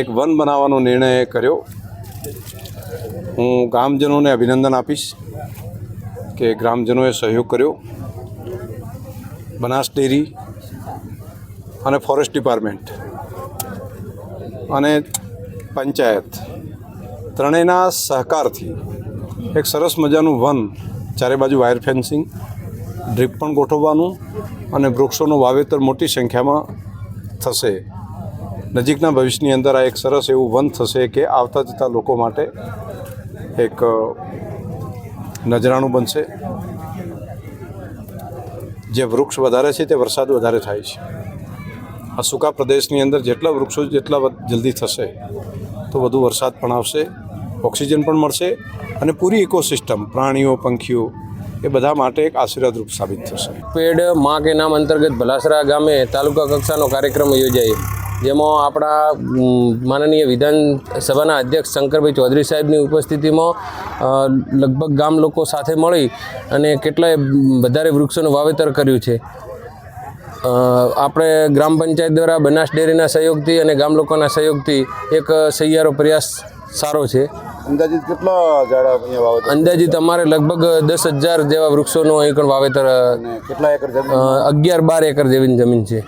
એક વન બનાવવાનો નિર્ણય કર્યો. હું ગામજનોને અભિનંદન આપીશ કે ગ્રામજનોએ સહયોગ કર્યો. બનાસ ડેરી અને ફોરેસ્ટ ડિપાર્ટમેન્ટ અને પંચાયત ત્રણેયના સહકારથી એક સરસ મજાનું વન ચારે બાજુ વાયર ફેન્સિંગ, ડ્રીપ પણ ગોઠવવાનું અને વૃક્ષોનું વાવેતર મોટી સંખ્યામાં થશે. નજીકના ભવિષ્યની અંદર આ એક સરસ એવું વન થશે કે આવતા જતા લોકો માટે એક નજરાણું બનશે. જે વૃક્ષ વધારે છે તે વરસાદ વધારે થાય છે. આ સૂકા પ્રદેશની અંદર જેટલા વૃક્ષો જેટલા જલ્દી થશે, તો વધુ વરસાદ પણ આવશે, ઓક્સિજન પણ મળશે અને પૂરી ઇકોસિસ્ટમ, પ્રાણીઓ, પંખીઓ, એ બધા માટે એક આશીર્વાદરૂપ સાબિત થશે. પેડમાં કે નામ અંતર્ગત ભલાસરા ગામે તાલુકા કક્ષાનો કાર્યક્રમ યોજાયો. જેમાં આપણા માનનીય વિધાનસભાના અધ્યક્ષ શંકરભાઈ ચૌધરી સાહેબની ઉપસ્થિતિમાં લગભગ ગામ લોકો સાથે મળી અને કેટલાય વધારે વૃક્ષોનું વાવેતર કર્યું છે. આપણે ગ્રામ પંચાયત દ્વારા બનાસ ડેરીના સહયોગથી અને ગામ લોકોના સહયોગથી એક સહિયારો પ્રયાસ સારો છે. અંદાજિત કેટલા ઝાડા અંદાજિત અમારે લગભગ દસ હજાર જેવા વૃક્ષોનું અહીં પણ વાવેતર કેટલા એકર અગિયાર બાર એકર જેવી જમીન છે.